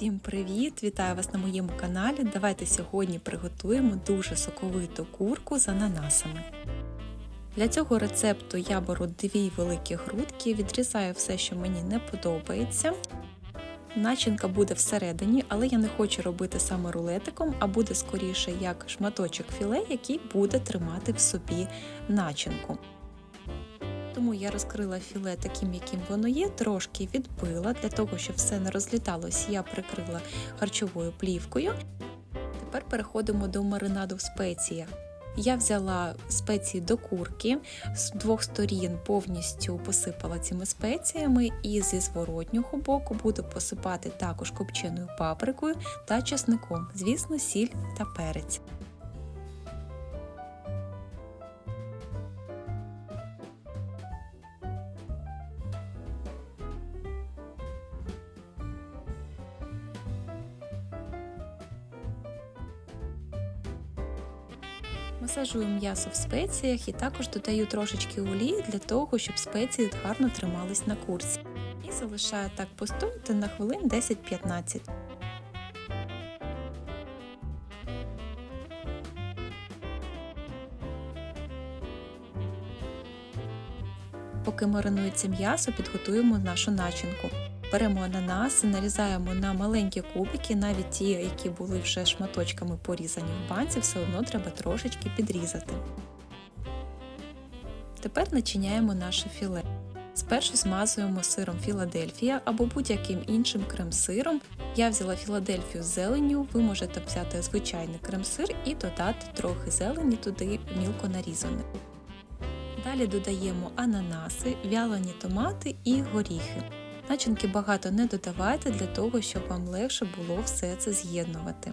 Всім привіт! Вітаю вас на моєму каналі. Давайте сьогодні приготуємо дуже соковиту курку з ананасами. Для цього рецепту я беру дві великі грудки, відрізаю все, що мені не подобається. Начинка буде всередині, але я не хочу робити саме рулетиком, а буде скоріше як шматочок філе, який буде тримати в собі начинку. Тому я розкрила філе таким, яким воно є, трошки відбила. Для того, щоб все не розліталось, я прикрила харчовою плівкою. Тепер переходимо до маринаду в спеціях. Я взяла спеції до курки, з двох сторін повністю посипала цими спеціями, і зі зворотнього боку буду посипати також копченою паприкою та чесником, звісно, сіль та перець. Масажую м'ясо в спеціях і також додаю трошечки олії для того, щоб спеції гарно тримались на курсі. І залишаю так постояти на хвилин 10-15. Поки маринується м'ясо, підготуємо нашу начинку. Беремо ананаси, нарізаємо на маленькі кубики, навіть ті, які були вже шматочками порізані в банці, все одно треба трошечки підрізати. Тепер начиняємо наше філе. Спершу змазуємо сиром Філадельфія або будь-яким іншим крем-сиром. Я взяла Філадельфію з зеленню, ви можете взяти звичайний крем-сир і додати трохи зелені туди мілко нарізане. Далі додаємо ананаси, вялені томати і горіхи. Начинки багато не додавайте для того, щоб вам легше було все це з'єднувати.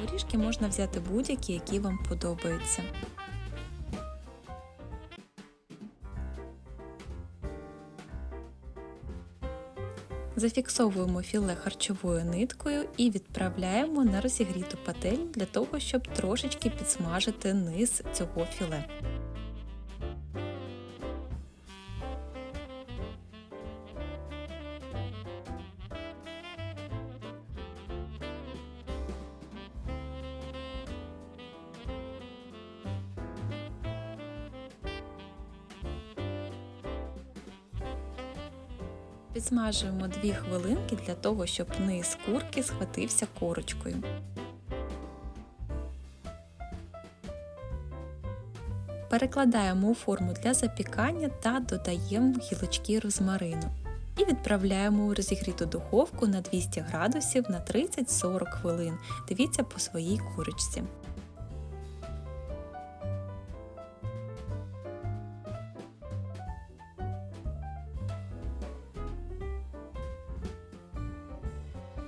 Горішки можна взяти будь-які, які вам подобаються. Зафіксовуємо філе харчовою ниткою і відправляємо на розігріту пательню для того, щоб трошечки підсмажити низ цього філе. Підсмажуємо 2 хвилинки для того, щоб низ курки схватився корочкою. Перекладаємо у форму для запікання та додаємо гілочки розмарину. І відправляємо у розігріту духовку на 200 градусів на 30-40 хвилин. Дивіться по своїй курочці.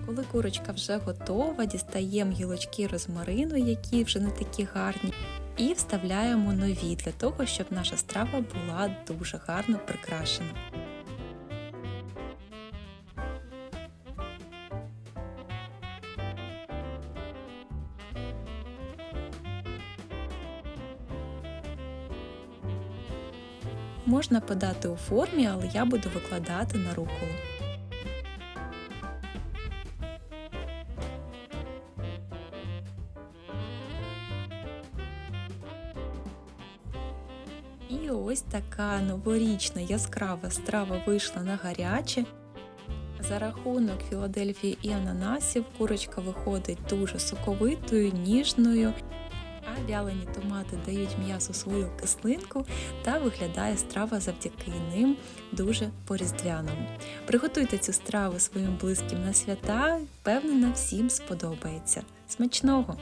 Коли курочка вже готова, дістаємо гілочки розмарину, які вже не такі гарні, і вставляємо нові для того, щоб наша страва була дуже гарно прикрашена. Можна подати у формі, але я буду викладати на руколу. І ось така новорічна яскрава страва вийшла на гаряче. За рахунок Філадельфії і ананасів курочка виходить дуже соковитою, ніжною, а вялені томати дають м'ясу свою кислинку та виглядає страва завдяки ним дуже по-різдвяному. Приготуйте цю страву своїм близьким на свята, впевнена, всім сподобається. Смачного!